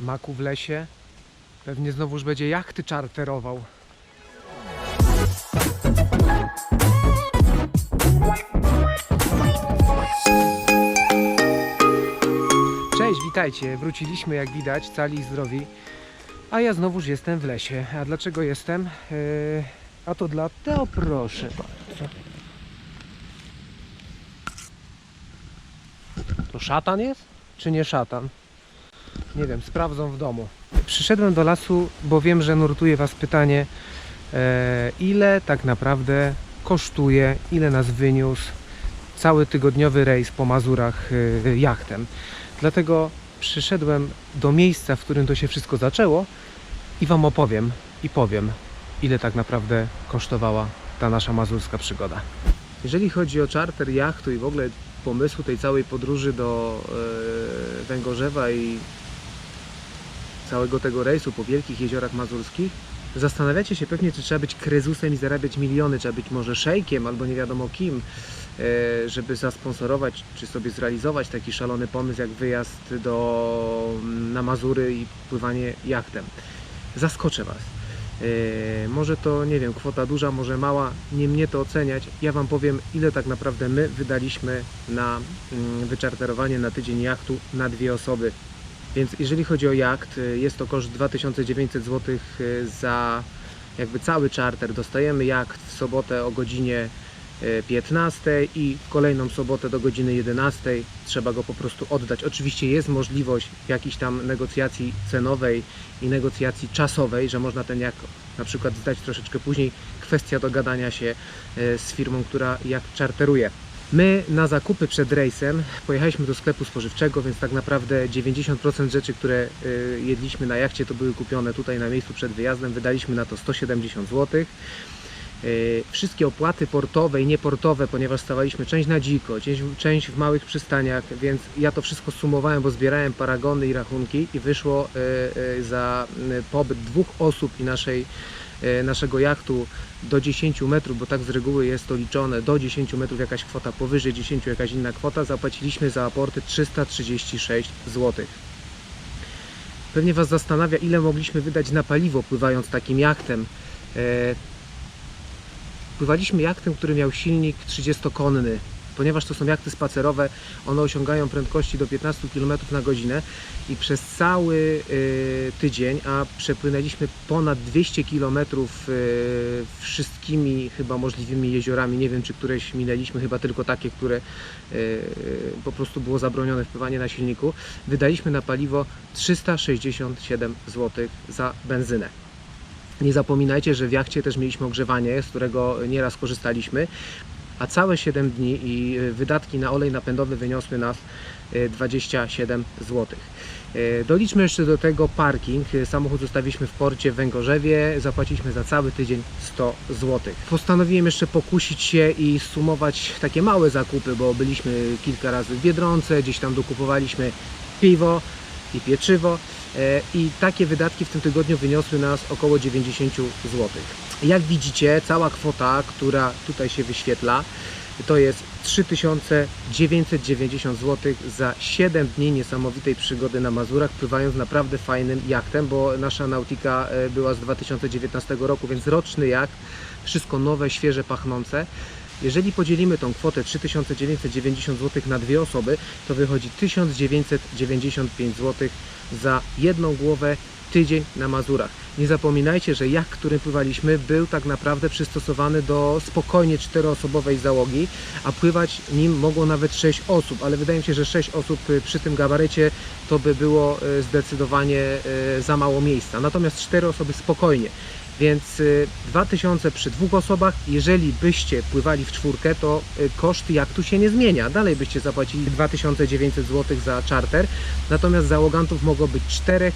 Maku w lesie. Pewnie znowuż będzie jachty czarterował. Cześć, witajcie. Wróciliśmy jak widać, cali i zdrowi. A ja znowuż jestem w lesie. A dlaczego jestem? Yy, a to dlatego, proszę bardzo. To szatan jest? Czy nie szatan? Nie wiem, sprawdzą w domu. Przyszedłem do lasu, bo wiem, że nurtuje Was pytanie, e, ile tak naprawdę kosztuje, ile nas wyniósł cały tygodniowy rejs po Mazurach e, jachtem. Dlatego przyszedłem do miejsca, w którym to się wszystko zaczęło i Wam opowiem i powiem, ile tak naprawdę kosztowała ta nasza mazurska przygoda. Jeżeli chodzi o czarter jachtu i w ogóle pomysłu tej całej podróży do e, Węgorzewa i całego tego rejsu po wielkich jeziorach mazurskich, zastanawiacie się pewnie, czy trzeba być krezusem i zarabiać miliony, trzeba być może szejkiem albo nie wiadomo kim, e, żeby zasponsorować czy sobie zrealizować taki szalony pomysł jak wyjazd do, na Mazury i pływanie jachtem. Zaskoczę Was. E, Może to, nie wiem, kwota duża, może mała, nie mnie to oceniać. Ja Wam powiem, ile tak naprawdę my wydaliśmy na mm, wyczarterowanie na tydzień jachtu na dwie osoby. Więc jeżeli chodzi o jacht, y, jest to koszt 2900 zł za jakby cały czarter. Dostajemy jacht w sobotę o godzinie y, 15 i w kolejną sobotę do godziny 11. Trzeba go po prostu oddać. Oczywiście jest możliwość jakiejś tam negocjacji cenowej i negocjacji czasowej, że można ten jacht na przykład zdać troszeczkę później. Kwestia dogadania się y, z firmą, która jacht czarteruje. My na zakupy przed rejsem pojechaliśmy do sklepu spożywczego, więc tak naprawdę 90% rzeczy, które y, jedliśmy na jachcie, to były kupione tutaj na miejscu przed wyjazdem. Wydaliśmy na to 170 zł. Y, Wszystkie opłaty portowe i nieportowe, ponieważ stawaliśmy część na dziko, część, w małych przystaniach, więc ja to wszystko sumowałem, bo zbierałem paragony i rachunki i wyszło y, za pobyt dwóch osób i naszej naszego jachtu do 10 metrów, bo tak z reguły jest to liczone, do 10 metrów jakaś kwota, powyżej 10 jakaś inna kwota, zapłaciliśmy za aporty 336 zł. Pewnie Was zastanawia, ile mogliśmy wydać na paliwo pływając takim jachtem. E, Pływaliśmy jachtem, który miał silnik 30-konny. Ponieważ to są jachty spacerowe, one osiągają prędkości do 15 km na godzinę i przez cały y, tydzień, a przepłynęliśmy ponad 200 km y, wszystkimi chyba możliwymi jeziorami. Nie wiem, czy któreś minęliśmy, chyba tylko takie, które y, po prostu było zabronione wpływanie na silniku. Wydaliśmy na paliwo 367 zł za benzynę. Nie zapominajcie, że w jachcie też mieliśmy ogrzewanie, z którego nieraz korzystaliśmy, a całe 7 dni i y, wydatki na olej napędowy wyniosły nas y, 27 zł. Y, Doliczmy jeszcze do tego parking. Samochód zostawiliśmy w porcie w Węgorzewie, zapłaciliśmy za cały tydzień 100 zł. Postanowiłem jeszcze pokusić się i sumować takie małe zakupy, bo byliśmy kilka razy w Biedronce, gdzieś tam dokupowaliśmy piwo i pieczywo. E, I takie wydatki w tym tygodniu wyniosły nas około 90 zł. Jak widzicie, cała kwota, która tutaj się wyświetla, to jest 3990 zł za 7 dni niesamowitej przygody na Mazurach, pływając naprawdę fajnym jachtem, bo nasza Nautika e, była z 2019 roku, więc roczny jacht, wszystko nowe, świeże, pachnące. Jeżeli podzielimy tą kwotę 3990 zł na dwie osoby, to wychodzi 1995 zł za jedną głowę tydzień na Mazurach. Nie zapominajcie, że jacht, którym pływaliśmy, był tak naprawdę przystosowany do spokojnie czteroosobowej załogi, a pływać nim mogło nawet 6 osób, ale wydaje mi się, że 6 osób y, przy tym gabarycie to by było y, zdecydowanie y, za mało miejsca. Natomiast 4 osoby spokojnie. Więc y, 2000 przy dwóch osobach, jeżeli byście pływali w czwórkę, to y, koszt jachtu się nie zmienia. Dalej byście zapłacili 2900 zł za charter, natomiast załogantów mogło być czterech,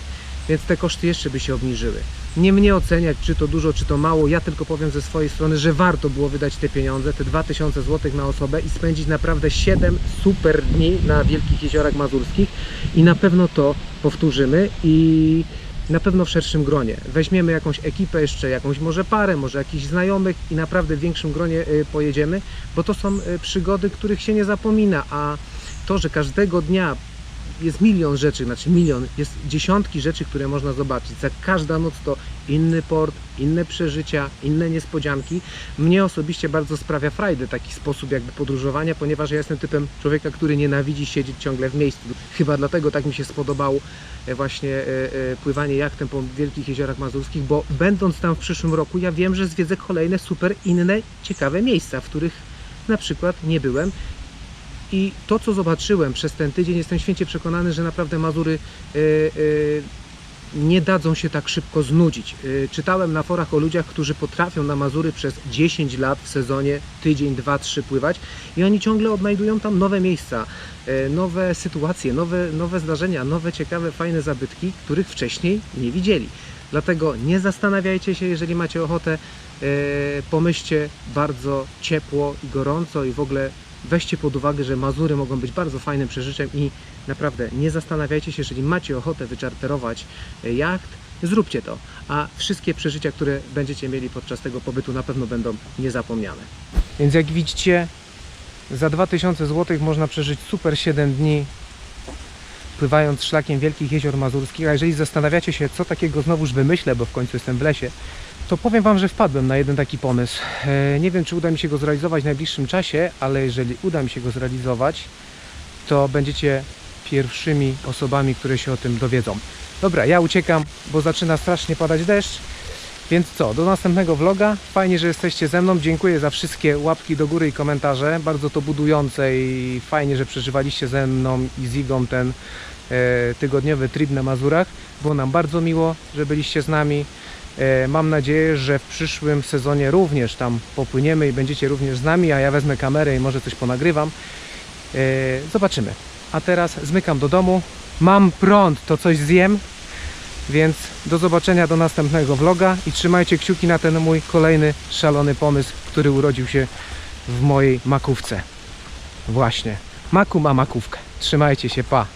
więc te koszty jeszcze by się obniżyły. Nie mnie oceniać, czy to dużo, czy to mało. Ja tylko powiem ze swojej strony, że warto było wydać te pieniądze, te 2000 zł na osobę i spędzić naprawdę 7 super dni na Wielkich Jeziorach Mazurskich i na pewno to powtórzymy i na pewno w szerszym gronie. Weźmiemy jakąś ekipę jeszcze, jakąś może parę, może jakichś znajomych i naprawdę w większym gronie y, pojedziemy, bo to są y, przygody, których się nie zapomina, a to, że każdego dnia jest milion rzeczy, znaczy milion, jest dziesiątki rzeczy, które można zobaczyć. Za każda noc to inny port, inne przeżycia, inne niespodzianki. Mnie osobiście bardzo sprawia frajdę taki sposób jakby podróżowania, ponieważ ja jestem typem człowieka, który nienawidzi siedzieć ciągle w miejscu. Chyba dlatego tak mi się spodobało e, właśnie e, e, pływanie jachtem po wielkich jeziorach mazurskich, bo będąc tam w przyszłym roku, ja wiem, że zwiedzę kolejne super inne, ciekawe miejsca, w których na przykład nie byłem. I to, co zobaczyłem przez ten tydzień, jestem święcie przekonany, że naprawdę Mazury e, e, nie dadzą się tak szybko znudzić. E, Czytałem na forach o ludziach, którzy potrafią na Mazury przez 10 lat w sezonie tydzień, dwa, trzy pływać i oni ciągle odnajdują tam nowe miejsca, nowe sytuacje, nowe, nowe zdarzenia, nowe ciekawe, fajne zabytki, których wcześniej nie widzieli. Dlatego nie zastanawiajcie się, jeżeli macie ochotę, pomyślcie bardzo ciepło i gorąco i w ogóle weźcie pod uwagę, że Mazury mogą być bardzo fajnym przeżyciem i naprawdę nie zastanawiajcie się, jeżeli macie ochotę wyczarterować e, jacht, zróbcie to. A wszystkie przeżycia, które będziecie mieli podczas tego pobytu na pewno będą niezapomniane. Więc jak widzicie, za 2000 zł można przeżyć super 7 dni pływając szlakiem Wielkich Jezior Mazurskich. A jeżeli zastanawiacie się, co takiego znowuż wymyślę, bo w końcu jestem w lesie, to powiem Wam, że wpadłem na jeden taki pomysł. E, Nie wiem, czy uda mi się go zrealizować w najbliższym czasie, ale jeżeli uda mi się go zrealizować, to będziecie pierwszymi osobami, które się o tym dowiedzą. Dobra, ja uciekam, bo zaczyna strasznie padać deszcz. Więc co, do następnego vloga. Fajnie, że jesteście ze mną. Dziękuję za wszystkie łapki do góry i komentarze. Bardzo to budujące i fajnie, że przeżywaliście ze mną i z Igą ten e, tygodniowy trip na Mazurach. Było nam bardzo miło, że byliście z nami. E, mam nadzieję, że w przyszłym sezonie również tam popłyniemy i będziecie również z nami, a ja wezmę kamerę i może coś ponagrywam. E, zobaczymy. A teraz zmykam do domu. Mam prąd, to coś zjem. Więc do zobaczenia do następnego vloga i trzymajcie kciuki na ten mój kolejny szalony pomysł, który urodził się w mojej makówce. Właśnie. Maku ma makówkę. Trzymajcie się, pa.